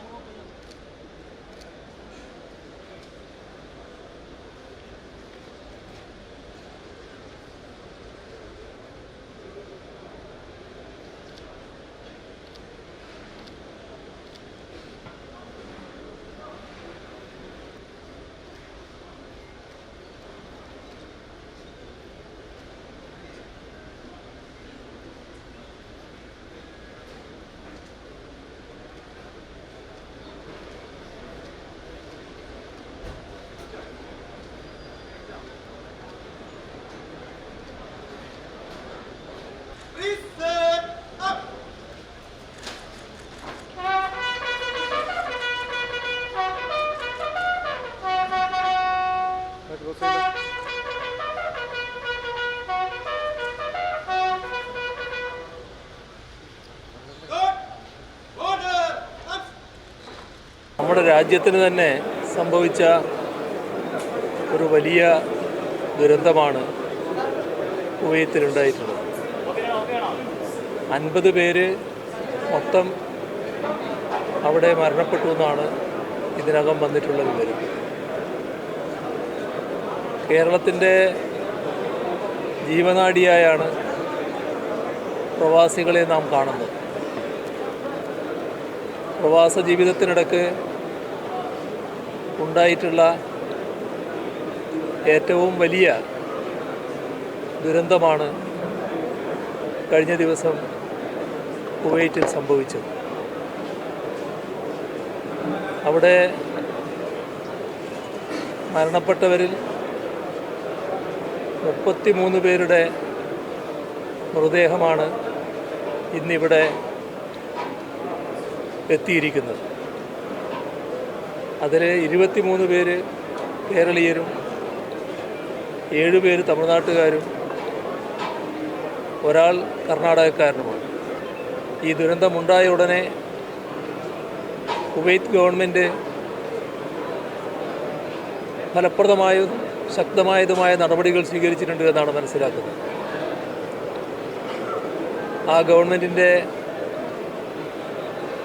llamo. നമ്മുടെ രാജ്യത്തിന് തന്നെ സംഭവിച്ച ഒരു വലിയ ദുരന്തമാണ് കുവൈത്തിലുണ്ടായിട്ടുള്ളത് അൻപത് പേര് മൊത്തം അവിടെ മരണപ്പെട്ടു എന്നാണ് ഇതിനകം വന്നിട്ടുള്ള വിവരം. കേരളത്തിന്റെ ജീവനാടിയായാണ് പ്രവാസികളെ നാം കാണുന്നത്. പ്രവാസ ജീവിതത്തിനിടക്ക് ഉണ്ടായിട്ടുള്ള ഏറ്റവും വലിയ ദുരന്തമാണ് കഴിഞ്ഞ ദിവസം കുവൈറ്റിൽ സംഭവിച്ചത്. അവിടെ മരണപ്പെട്ടവരിൽ മുപ്പത്തിമൂന്ന് പേരുടെ മൃതദേഹമാണ് ഇന്നിവിടെ എത്തിയിരിക്കുന്നത്. അതിൽ ഇരുപത്തിമൂന്ന് പേര് കേരളീയരും ഏഴ് പേര് തമിഴ്നാട്ടുകാരും ഒരാൾ കർണാടകക്കാരനുമാണ്. ഈ ദുരന്തമുണ്ടായ ഉടനെ കുവൈത്ത് ഗവൺമെന്റ് ഫലപ്രദമായതും ശക്തമായതുമായ നടപടികൾ സ്വീകരിച്ചിട്ടുണ്ട് എന്നാണ് മനസ്സിലാക്കുന്നത്. ആ ഗവൺമെന്റിന്റെ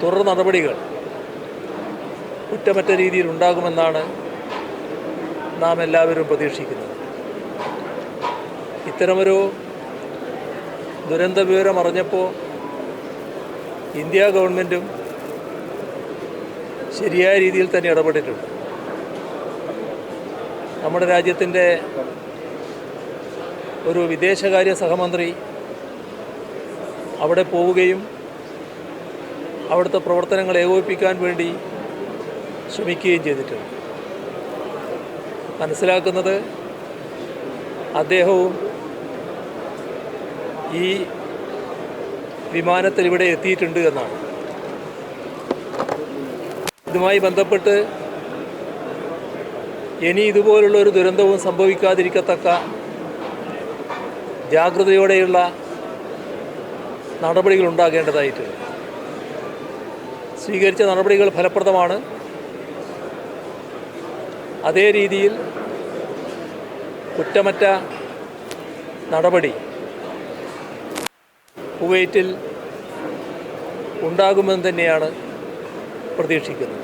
തുടർ നടപടികൾ കുറ്റമറ്റ രീതിയിൽ ഉണ്ടാകുമെന്നാണ് നാം എല്ലാവരും പ്രതീക്ഷിക്കുന്നത്. ഇത്തരമൊരു ദുരന്ത വിവരം അറിഞ്ഞപ്പോൾ ഇന്ത്യ ഗവൺമെന്റും ശരിയായ രീതിയിൽ തന്നെ ഇടപെട്ടിട്ടുണ്ട്. നമ്മുടെ രാജ്യത്തിന്റെ ഒരു വിദേശകാര്യ സഹമന്ത്രി അവിടെ പോവുകയും അവിടുത്തെ പ്രവർത്തനങ്ങൾ ഏകോപിപ്പിക്കാൻ വേണ്ടി ശ്രമിക്കുകയും ചെയ്തിട്ടുണ്ട്. മനസ്സിലാക്കുന്നത് അദ്ദേഹവും ഈ വിമാനത്തിൽ ഇവിടെ എത്തിയിട്ടുണ്ട് എന്നാണ്. ഇതുമായി ബന്ധപ്പെട്ട് ഇനി ഇതുപോലുള്ള ഒരു ദുരന്തവും സംഭവിക്കാതിരിക്കത്തക്ക ജാഗ്രതയോടെയുള്ള നടപടികൾ ഉണ്ടാകേണ്ടതായിട്ടുണ്ട്. സ്വീകരിച്ച നടപടികൾ ഫലപ്രദമാണ്. അതേ രീതിയിൽ കുറ്റമറ്റ നടപടി കുവൈറ്റിൽ ഉണ്ടാകുമെന്ന് തന്നെയാണ് പ്രതീക്ഷിക്കുന്നത്.